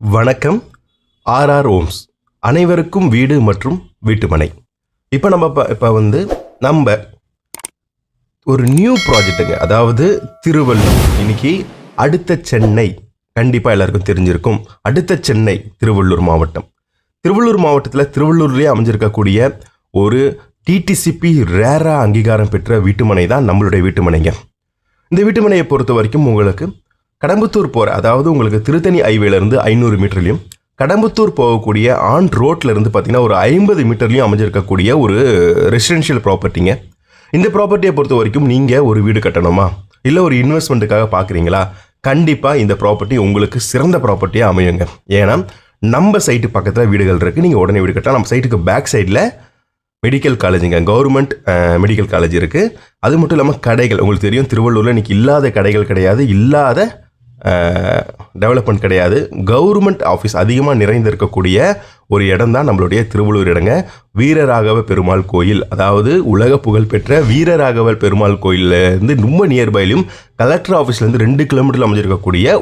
வணக்கம். RR homes. அனைவருக்கும் வீடு மற்றும் வீட்டுமனை. இப்போ நம்ம இப்போ இப்போ வந்து நம்ம ஒரு நியூ ப்ராஜெக்ட்டுங்க அதாவது திருவள்ளூர். இன்னைக்கு அடுத்த சென்னை கண்டிப்பாக எல்லாருக்கும் தெரிஞ்சிருக்கும். அடுத்த சென்னை திருவள்ளூர் மாவட்டம். திருவள்ளூர் மாவட்டத்தில் திருவள்ளூர்லேயே அமைஞ்சிருக்கக்கூடிய ஒரு டிடிசிபி ரேராக அங்கீகாரம் பெற்ற வீட்டுமனை தான் நம்மளுடைய வீட்டுமனைங்க. இந்த வீட்டுமனையை பொறுத்த வரைக்கும் உங்களுக்கு கடம்புத்தூர் போகிற அதாவது உங்களுக்கு திருத்தணி ஹைவேலேருந்து ஐநூறு மீட்டர்லையும் கடம்புத்தூர் போகக்கூடிய ஆன் ரோட்டில் இருந்து பார்த்தீங்கன்னா ஒரு ஐம்பது மீட்டர்லையும் அமைஞ்சிருக்கக்கூடிய ஒரு ரெசிடென்ஷியல் ப்ராப்பர்ட்டிங்க இந்த ப்ராப்பர்ட்டியை பொறுத்த வரைக்கும் நீங்கள் ஒரு வீடு கட்டணுமா? இல்லை ஒரு இன்வெஸ்ட்மெண்ட்டுக்காக பார்க்குறீங்களா கண்டிப்பாக இந்த ப்ராப்பர்ட்டி உங்களுக்கு சிறந்த ப்ராப்பர்ட்டியாக அமையுங்க. ஏன்னா நம்ம சைட்டு பக்கத்தில் வீடுகள் இருக்குது நீங்கள் உடனே வீடு கட்டலாம். நம்ம சைட்டுக்கு பேக் சைடில் மெடிக்கல் காலேஜுங்க கவர்மெண்ட் மெடிக்கல் காலேஜ் இருக்குது அது மட்டும் இல்லாமல் கடைகள். உங்களுக்கு தெரியும் திருவள்ளூரில் இன்னைக்கு இல்லாத கடைகள் கிடையாது. இல்லாத டெவலப்மெண்ட் கிடையாது. கவர்மெண்ட் ஆஃபீஸ் அதிகமாக நிறைந்திருக்கக்கூடிய ஒரு இடம் தான் நம்மளுடைய திருவள்ளூர் இடங்க. வீரராகவ பெருமாள் கோயில். அதாவது உலக புகழ்பெற்ற வீரராகவ பெருமாள் கோயில்ல இருந்து ரொம்ப நியர்பைலையும் கலெக்டர் ஆஃபீஸ்லேருந்து ரெண்டு கிலோமீட்டரில் அமைஞ்சிருக்கக்கூடிய